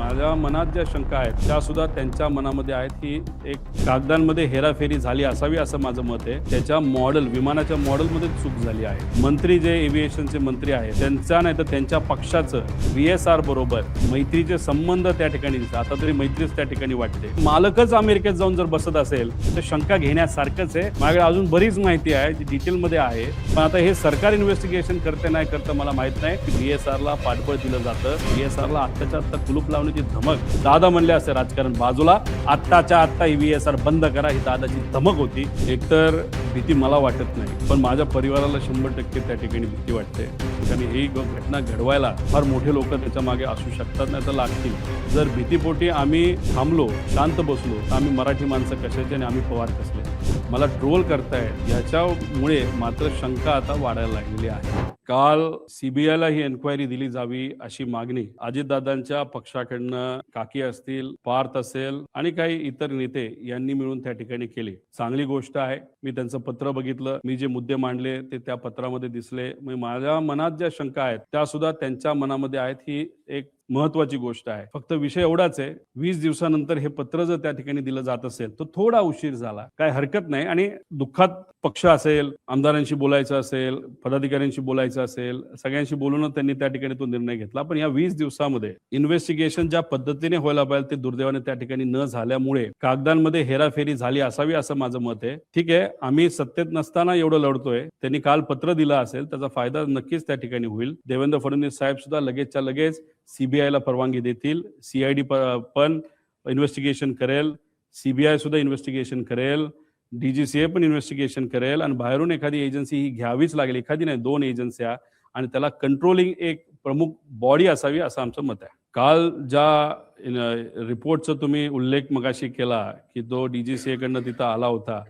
माझ्या मनात ज्या शंका आहेत त्या सुद्धा त्यांच्या मनामध्ये आहेत की एक कागदांमध्ये हेराफेरी झाली असावी असं माझं मत आहे. त्याच्या मॉडेल विमानाच्या मॉडेलमध्ये चूक झाली आहे. मंत्री जे एव्हिएशनचे मंत्री आहेत त्यांचा नाही तर त्यांच्या पक्षाचं व्ही एस आर बरोबर मैत्रीचे संबंध त्या ठिकाणी दिसतात. आता तरी मैत्रीच त्या ठिकाणी वाटते. मालकच अमेरिकेत जाऊन जर बसत असेल तर शंका घेण्यासारखंच आहे. माझ्याकडे अजून बरीच माहिती आहे जी डिटेलमध्ये आहे. पण आता हे सरकार इन्व्हेस्टिगेशन करते नाही करतं मला माहीत नाही. की व्ही एस आरला पाठबळ दिलं जातं. व्ही एस आरला आत्ताच्या आत्ता कुलूप लावण्याची धमक. दादा म्हणले असं राजकारण बाजूला. आत्ताच्या आत्ता ईव्हीएसआर बंद करा ही दादाची धमक होती. एकतर भीती मला वाटत नाही पण माझ्या परिवाराला शंभर टक्के त्या ठिकाणी भीती वाटते. आणि ही घटना घडवायला फार मोठे लोक त्याच्यामागे असू शकतात नाही तर लागतील. जर भीतीपोटी आम्ही थांबलो शांत बसलो तर आम्ही मराठी माणसं कशाचे आणि आम्ही पवार कसले? मला ट्रोल करताय याच्यामुळे मात्र शंका आता वाढायला लागलेली आहे. काल सीबीआयला ही एन्क्वायरी दिली जावी अशी मागणी अजितदादांच्या पक्षाकडनं काकी असतील पार्थ असेल आणि काही इतर नेते यांनी मिळून त्या ठिकाणी केली. चांगली गोष्ट आहे. मी त्यांचं पत्र बघितलं. मी जे मुद्दे मांडले ते त्या पत्रामध्ये दिसले. माझ्या मनात ज्या शंका आहेत त्या सुद्धा त्यांच्या मनामध्ये आहेत. ही एक महत्वाची गोष्ट आहे. फक्त विषय एवढाच आहे वीस दिवसानंतर हे पत्र जर त्या ठिकाणी दिलं जात असेल तर थोडा उशीर झाला. काय हरकत नाही आणि दुःखात पक्ष असेल आमदारांशी बोलायचं असेल पदाधिकाऱ्यांशी बोलायचं असेल सगळ्यांशी बोलूनच त्यांनी त्या ठिकाणी तो निर्णय घेतला. पण या वीस दिवसामध्ये इन्व्हेस्टिगेशन ज्या पद्धतीने व्हायला पाहिजे ते दुर्दैवाने त्या ठिकाणी न झाल्यामुळे कागदांमध्ये हेराफेरी झाली असावी असं माझं मत आहे. ठीक आहे आम्ही सत्तेत नसताना एवढं लढतोय. त्यांनी काल पत्र दिलं असेल त्याचा फायदा नक्कीच त्या ठिकाणी होईल. देवेंद्र फडणवीस साहेब सुद्धा लगेचच्या लगेच सीबीआयला परवानगी देतील. सीआयडी पण इन्व्हेस्टिगेशन करेल. सीबीआय सुद्धा इन्व्हेस्टिगेशन करेल. डीजीसीए पण इन्व्हेस्टिगेशन करेल. आणि बाहेरून एखादी एजन्सी ही घ्यावीच लागेल. एखादी नाही दोन एजन्स्या आणि त्याला कंट्रोलिंग एक प्रमुख बॉडी असावी असं आमचं मत आहे. काल ज्या रिपोर्टचा तुम्ही उल्लेख मगाशी केला की तो डीजीसीए कडनं तिथं आला होता.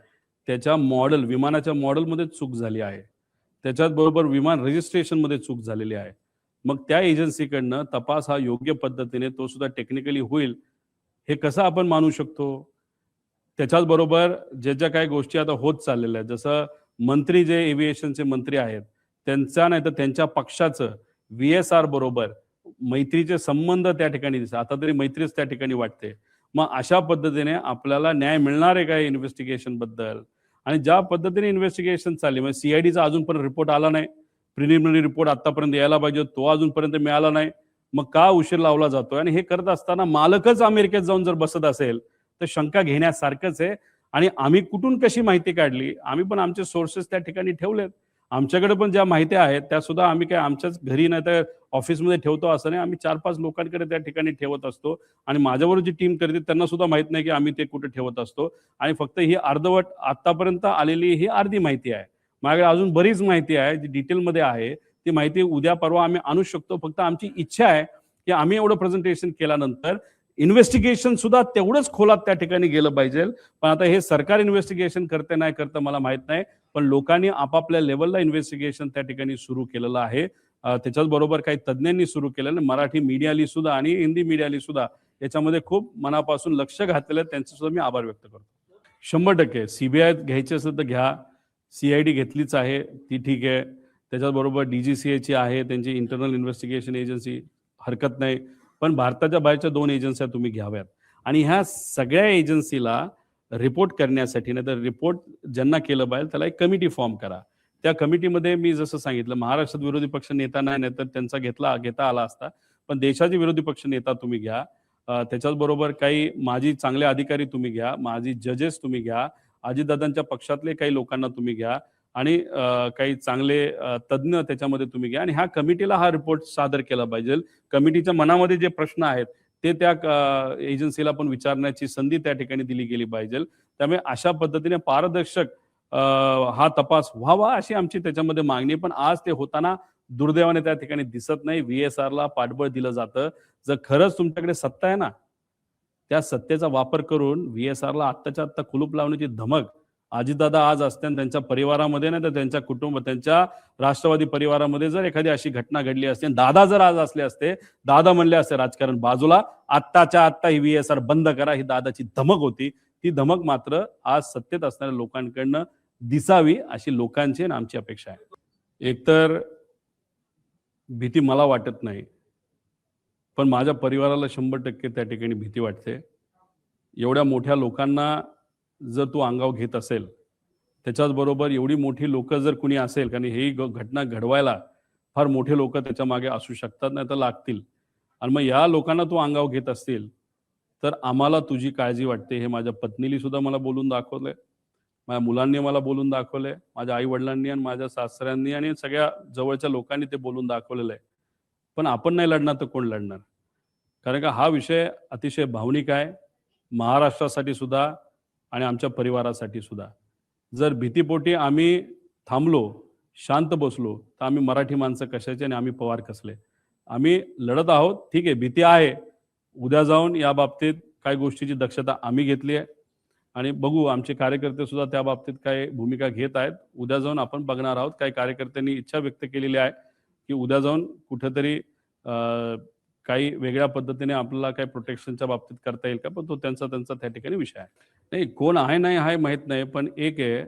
त्याच्या मॉडेल विमानाच्या मॉडेलमध्ये चूक झाली आहे. त्याच्याच बरोबर विमान रजिस्ट्रेशनमध्ये चूक झालेली आहे. मग त्या एजन्सीकडनं तपास हा योग्य पद्धतीने तो सुद्धा टेक्निकली होईल हे कसं आपण मानू शकतो? त्याच्याच बरोबर ज्या ज्या काही गोष्टी आता होत चाललेल्या आहेत जसं मंत्री जे एव्हिएशनचे मंत्री आहेत त्यांचा नाही तर त्यांच्या पक्षाचं व्ही एस आर बरोबर मैत्रीचे संबंध त्या ठिकाणी दिसतात. आता तरी मैत्रीच त्या ठिकाणी वाटते. मग अशा पद्धतीने आपल्याला न्याय मिळणार आहे काय इन्व्हेस्टिगेशनबद्दल? आणि ज्या पद्धतीने इन्व्हेस्टिगेशन चालली म्हणजे सीआयडीचा अजून पण रिपोर्ट आला नाही प्रिलिमिनरी रिपोर्ट आतापर्यंत यायला पाहिजे. तो अजूनपर्यंत मिळाला नाही. मग का उशीर लावला जातोय? आणि हे करत असताना मालकच अमेरिकेत जाऊन जर बसत असेल तर शंका घेण्यासारखंच आहे. आणि आम्ही कुठून कशी माहिती काढली? आम्ही पण आमचे सोर्सेस त्या ठिकाणी ठेवलेत. आमच्याकडे पण ज्या माहिती आहेत त्या सुद्धा आम्ही काय आमच्याच घरी नाही तर ऑफिसमध्ये ठेवतो असं नाही. आम्ही चार पाच लोकांकडे त्या ठिकाणी ठेवत असतो. आणि माझ्याबरोबर जी टीम करते त्यांना सुद्धा माहीत नाही की आम्ही ते कुठे ठेवत असतो. आणि फक्त ही अर्धवट आतापर्यंत आलेली ही अर्धी माहिती आहे. माझ्याकडे अजून बरीच माहिती आहे जी डिटेलमध्ये आहे. ती माहिती उद्या परवा आम्ही आणू शकतो. फक्त आमची इच्छा आहे की आम्ही एवढं प्रेझेंटेशन केल्यानंतर इन्व्हेस्टिगेशन सुद्धा तेवढंच खोलात त्या ठिकाणी गेलं पाहिजे. पण आता हे सरकार इन्व्हेस्टिगेशन करते नाही करतं मला माहीत नाही. पण लोकांनी आपापल्या लेवलला इन्व्हेस्टिगेशन त्या ठिकाणी सुरू केलेलं आहे. त्याच्याच बरोबर काही तज्ज्ञांनी सुरू केलेलं मराठी मीडियाली सुद्धा आणि हिंदी मीडियाली सुद्धा याच्यामध्ये खूप मनापासून लक्ष घातलेलं आहे. त्यांचे सुद्धा मी आभार व्यक्त करतो. शंभर टक्के. सीबीआय घ्यायची असेल तर घ्या. सीआयडी घेतलीच आहे ती ठीक आहे. त्याच्याचबरोबर डीजीसीएची आहे त्यांची इंटरनल इन्व्हेस्टिगेशन एजन्सी हरकत नाही. पण भारताच्या बाहेरच्या दोन एजन्स्या तुम्ही घ्याव्यात. आणि ह्या सगळ्या एजन्सीला रिपोर्ट करण्यासाठी नाही तर रिपोर्ट ज्यांना केलं पाहिजे त्याला एक कमिटी फॉर्म करा. त्या कमिटीमध्ये मी जसं सांगितलं महाराष्ट्रात विरोधी पक्ष नेता नाही नाही तर त्यांचा घेतला घेता आला असता. पण देशाचे विरोधी पक्ष नेता तुम्ही घ्या. त्याच्याचबरोबर त्याच्याच बरोबर काही माजी चांगले अधिकारी तुम्ही घ्या माजी जजेस तुम्ही घ्या. अजितदादांच्या पक्षातले काही लोकांना तुम्ही घ्या आणि काही चांगले तज्ज्ञ त्याच्यामध्ये तुम्ही घ्या आणि ह्या कमिटीला हा रिपोर्ट सादर केला पाहिजे. कमिटीच्या मनामध्ये जे प्रश्न आहेत ते त्या एजन्सीला पण विचारण्याची संधी त्या ठिकाणी दिली गेली पाहिजे. त्यामुळे अशा पद्धतीने पारदर्शक हा तपास व्हावा अशी आमची त्याच्यामध्ये मागणी पण आज ते होताना दुर्दैवाने त्या ठिकाणी दिसत नाही. व्ही एस आरला पाठबळ दिलं जातं. जर खरंच तुमच्याकडे सत्ता आहे ना त्या सत्तेचा वापर करून व्ही एस आरला आत्ताच्या आत्ता कुलूप लावण्याची धमक अजितदादा आज असते आणि त्यांच्या परिवारामध्ये नाही तर त्यांच्या कुटुंब त्यांच्या राष्ट्रवादी परिवारामध्ये जर एखादी अशी घटना घडली असते दादा जर आज असले असते दादा म्हणले असते राजकारण बाजूला आत्ताच्या आत्ता ही व्ही एस आर बंद करा ही दादाची धमक होती. ती धमक मात्र आज सत्तेत असणाऱ्या लोकांकडनं दिसावी अशी लोकांची आणि आमची अपेक्षा आहे. एकतर भीती मला वाटत नाही. पण माझ्या परिवाराला शंभर टक्के त्या ठिकाणी भीती वाटते. एवढ्या मोठ्या लोकांना जर तू अंगाव घेत असेल त्याच्याच बरोबर एवढी मोठी लोक जर कुणी असेल कारण ही घटना घडवायला फार मोठे लोक त्याच्यामागे असू शकतात नाही तर लागतील. आणि मग या लोकांना तू अंगाव घेत असतील तर आम्हाला तुझी काळजी वाटते. हे माझ्या पत्नीली सुद्धा मला बोलून दाखवलंय. माझ्या मुलांनी मला बोलून दाखवलंय. माझ्या आई वडिलांनी आणि माझ्या सासऱ्यांनी आणि सगळ्या जवळच्या लोकांनी ते बोलून दाखवलेलं आहे. पण आपण नाही लढणार तर कोण लढणार? कारण का हा विषय अतिशय भावनिक आहे. महाराष्ट्रासाठी सुद्धा आणि आमच्या परिवारासाठी सुद्धा. जर भीतीपोटी आम्ही थांबलो शांत बसलो तर आम्ही मराठी माणसं कशाचे आणि आम्ही पवार कसले? आम्ही लढत आहोत ठीक आहे भीती आहे. उद्या जाऊन या बाबतीत काही गोष्टीची दक्षता आम्ही घेतली आहे. आणि बघू आमचे कार्यकर्ते सुद्धा त्या बाबतीत काय भूमिका घेत आहेत. उद्या जाऊन आपण बघणार आहोत. काही कार्यकर्त्यांनी इच्छा व्यक्त केलेली आहे की उद्या जाऊन कुठेतरी काही वेगळ्या पद्धतीने आपल्याला काही प्रोटेक्शनच्या बाबतीत करता येईल का? पण तो त्यांचा त्यांचा त्या ठिकाणी विषय आहे. नाही कोण आहे नाही आहे माहीत नाही पण एक आहे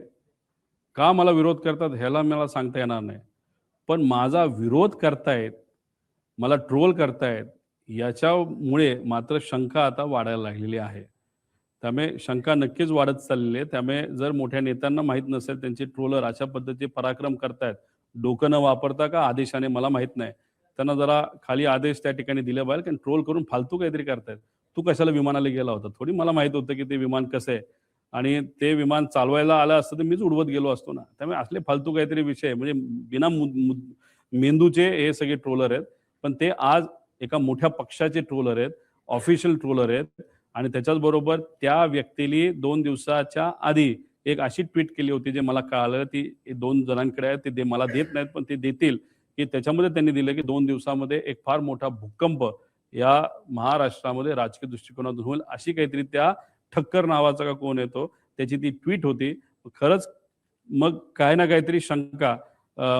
का मला विरोध करतात ह्याला मला सांगता येणार नाही. पण माझा विरोध करतायत मला ट्रोल करतायत याच्यामुळे मात्र शंका आता वाढायला लागलेली आहे. त्यामुळे शंका नक्कीच वाढत चाललेली आहे. त्यामुळे जर मोठ्या नेत्यांना माहीत नसेल त्यांचे ट्रोलर अशा पद्धतीचे पराक्रम करतायत डोकं न वापरता का आदेशाने मला माहीत नाही. त्यांना जरा खाली आदेश त्या ठिकाणी दिले पाहिजे कारण ट्रोल करून फालतू काहीतरी करतायत. तू कशाला विमानाला गेला होता? थोडी मला माहीत होतं की ते विमान कसं आहे. आणि ते विमान चालवायला आलं असतं तर मीच उडवत गेलो असतो ना. त्यामुळे असले फालतू काहीतरी विषय म्हणजे बिना मु- मेंदूचे हे सगळे ट्रोलर आहेत. पण ते आज एका मोठ्या पक्षाचे ट्रोलर आहेत. ऑफिशियल ट्रोलर आहेत. आणि त्याच्याचबरोबर त्या व्यक्तीने दोन दिवसाच्या आधी एक अशी ट्विट केली होती जे मला कळालं. ती दोन जणांकडे आहे ते दे मला देत नाहीत पण ते देतील. की त्याच्यामध्ये त्यांनी दिलं की दोन दिवसामध्ये एक फार मोठा भूकंप या महाराष्ट्रामध्ये राजकीय दृष्टिकोनातून होईल अशी काहीतरी त्या ठक्कर नावाचा का कोण येतो त्याची ती ट्विट होती. खरंच मग काही ना काहीतरी शंका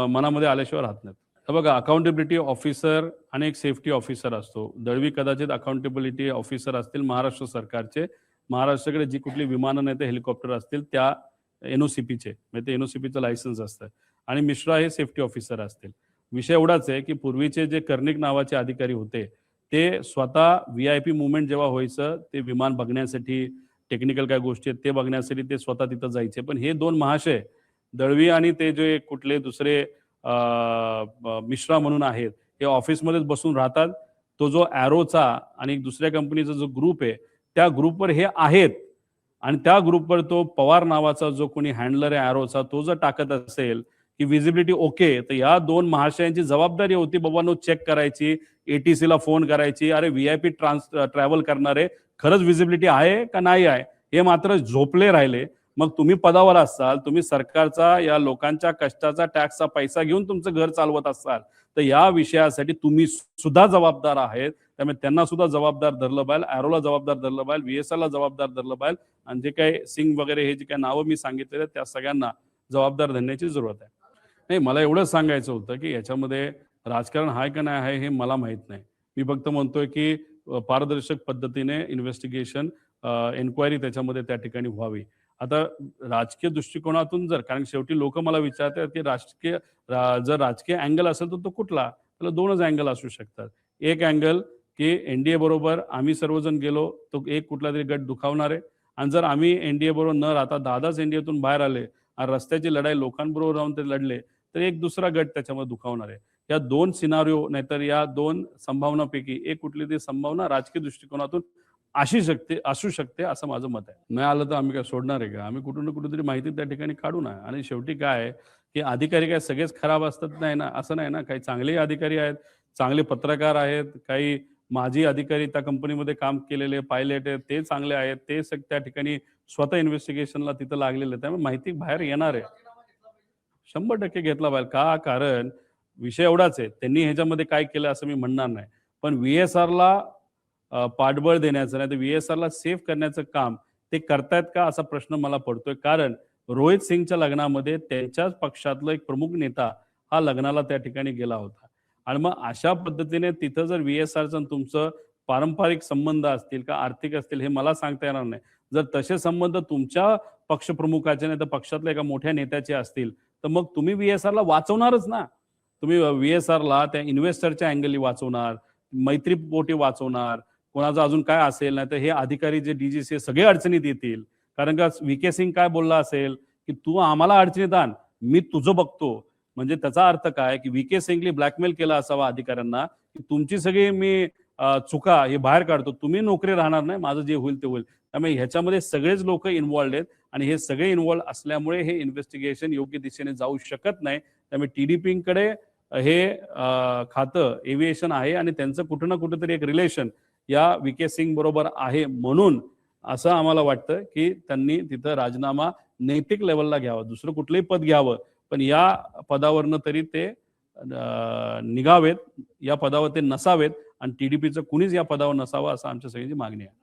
मनामध्ये आल्याशिवाय राहत नाहीत. बघा अकाउंटेबिलिटी ऑफिसर आणि एक सेफ्टी ऑफिसर असतो. दळवी कदाचित अकाउंटेबिलिटी ऑफिसर असतील महाराष्ट्र सरकारचे. महाराष्ट्राकडे जी कुठली विमानं नाही ते हेलिकॉप्टर असतील त्या एनओसीपीचे म्हणजे ते एनओसीपीचं लायसन्स असतं. आणि मिश्रा हे सेफ्टी ऑफिसर असतील. विषय एवढाच आहे की पूर्वीचे जे कर्णिक नावाचे अधिकारी होते ते स्वतः व्ही आय पी मुवमेंट जेव्हा व्हायचं ते विमान बघण्यासाठी टेक्निकल काय गोष्टी आहेत ते बघण्यासाठी ते स्वतः तिथं जायचे. पण हे दोन महाशय दळवी आणि ते जे कुठले दुसरे मिश्रा म्हणून आहेत हे ऑफिसमध्येच बसून राहतात. तो जो ॲरोचा आणि दुसऱ्या कंपनीचा जो ग्रुप आहे त्या ग्रुपवर हे आहेत. आणि त्या ग्रुपवर तो पवार नावाचा जो कोणी हँडलर आहे ॲरोचा तो जर टाकत असेल की विजिबिलिटी ओके तर ह्या दोन महाशयांची जबाबदारी होती बाबांनो चेक करायची एटीसी ला फोन करायची अरे V I P trans travel करणारे खरंच विजिबिलिटी आहे का नाही आहे? हे मात्र झोपले राहिले. मग तुम्ही पदावर असाल तुम्ही सरकारचा या लोकांच्या कष्टाचा टॅक्सचा पैसा घेऊन तुमचं घर चालवत असाल तर या विषयासाठी तुम्ही सुद्धा जबाबदार आहेत. त्यामुळे त्यांना सुद्धा जबाबदार धरलं पाहिजे ॲरोला जबाबदार धरलं पाहिजे व्ही ला जबाबदार धरलं पाहिजे आणि जे काही सिंग वगैरे हे जे काही नावं मी सांगितलेले त्या सगळ्यांना जबाबदार धरण्याची जरूरत आहे. नाही मला एवढंच सांगायचं होतं की याच्यामध्ये राजकारण आहे का नाही आहे हे मला माहीत नाही. मी फक्त म्हणतोय की पारदर्शक पद्धतीने इन्व्हेस्टिगेशन एन्क्वायरी त्याच्यामध्ये त्या ठिकाणी व्हावी. आता राजकीय दृष्टिकोनातून जर कारण शेवटी लोक मला विचारतात की राजकीय जर राजकीय अँगल असेल तर तो कुठला? त्याला दोनच अँगल असू शकतात. एक अँगल की एनडीए बरोबर आम्ही सर्वजण गेलो तो एक कुठला तरी गट दुखावणार आहे. आणि जर आम्ही एनडीए बरोबर न राहता दादाच एनडीएतून बाहेर आले आणि रस्त्याची लढाई लोकांबरोबर राहून ते लढले तर एक दुसरा गट त्याच्यामध्ये दुखावणार आहे. या दोन सिनारिओ नाहीतर या दोन संभावनापैकी एक कुठली तरी संभावना राजकीय दृष्टिकोनातून अशी शकते असू शकते असं माझं मत आहे. नाही आलं तर आम्ही काय सोडणार आहे का? आम्ही कुठून ना कुठेतरी माहिती त्या ठिकाणी काढू ना आणि शेवटी काय आहे की अधिकारी काय सगळेच खराब असतात नाही ना? असं नाही ना? काही चांगले अधिकारी आहेत चांगले पत्रकार आहेत काही माजी अधिकारी त्या कंपनीमध्ये काम केलेले पायलट आहेत ते चांगले आहेत ते त्या ठिकाणी स्वतः इन्व्हेस्टिगेशनला तिथं लागलेले त्यामुळे माहिती बाहेर येणार आहे. शंभर टक्के घेतला पाहिजे. का? कारण विषय एवढाच आहे. त्यांनी ह्याच्यामध्ये काय केलं असं मी म्हणणार नाही. पण व्ही एस आरला पाठबळ देण्याचं नाही तर व्ही एस आरला सेफ करण्याचं काम ते करतायत का असा प्रश्न मला पडतोय. कारण रोहित सिंगच्या लग्नामध्ये त्यांच्याच पक्षातला एक प्रमुख नेता हा लग्नाला त्या ठिकाणी गेला होता. आणि मग अशा पद्धतीने तिथं जर व्ही एस आरचं तुमचं पारंपरिक संबंध असतील का आर्थिक असतील हे मला सांगता येणार नाही. जर तसे संबंध तुमच्या पक्षप्रमुखाचे नाही तर पक्षातल्या एका मोठ्या नेत्याचे असतील तर मग तुम्ही व्हीएसआरला वाचवणारच ना. तुम्ही व्हीएसआरला त्या इन्व्हेस्टरच्या अँगलनी वाचवणार मैत्रीपोटी वाचवणार कोणाचं अजून काय असेल नाही तर हे अधिकारी जे डीजीसी सगळे अडचणीत येतील. कारण का व्ही के सिंग काय बोलला असेल की तू आम्हाला अडचणीत आण मी तुझं बघतो. म्हणजे त्याचा अर्थ काय की व्ही के सिंगली ब्लॅकमेल केला असावा अधिकाऱ्यांना की तुमची सगळी मी चुका हे बाहेर काढतो. तुम्ही नोकरी राहणार नाही माझं जे होईल ते होईल. त्यामुळे ह्याच्यामध्ये सगळेच लोक इन्व्हॉल्ड आहेत आणि हे सगळे इन्व्हॉल्ड असल्यामुळे हे इन्व्हेस्टिगेशन योग्य दिशेने जाऊ शकत नाही. त्यामुळे टीडीपीकडे हे खातं एव्हिएशन आहे आणि त्यांचं कुठं ना कुठंतरी एक रिलेशन या व्ही के सिंग बरोबर आहे म्हणून असं आम्हाला वाटतं की त्यांनी तिथं राजीनामा नैतिक लेवलला घ्यावा दुसरं कुठलंही पद घ्यावं. पण या पदावरनं तरी ते निघावेत या पदावर ते नसावेत आणि टीडीपीचं कुणीच या पदावर नसावं असं आमच्या सगळ्यांची मागणी आहे.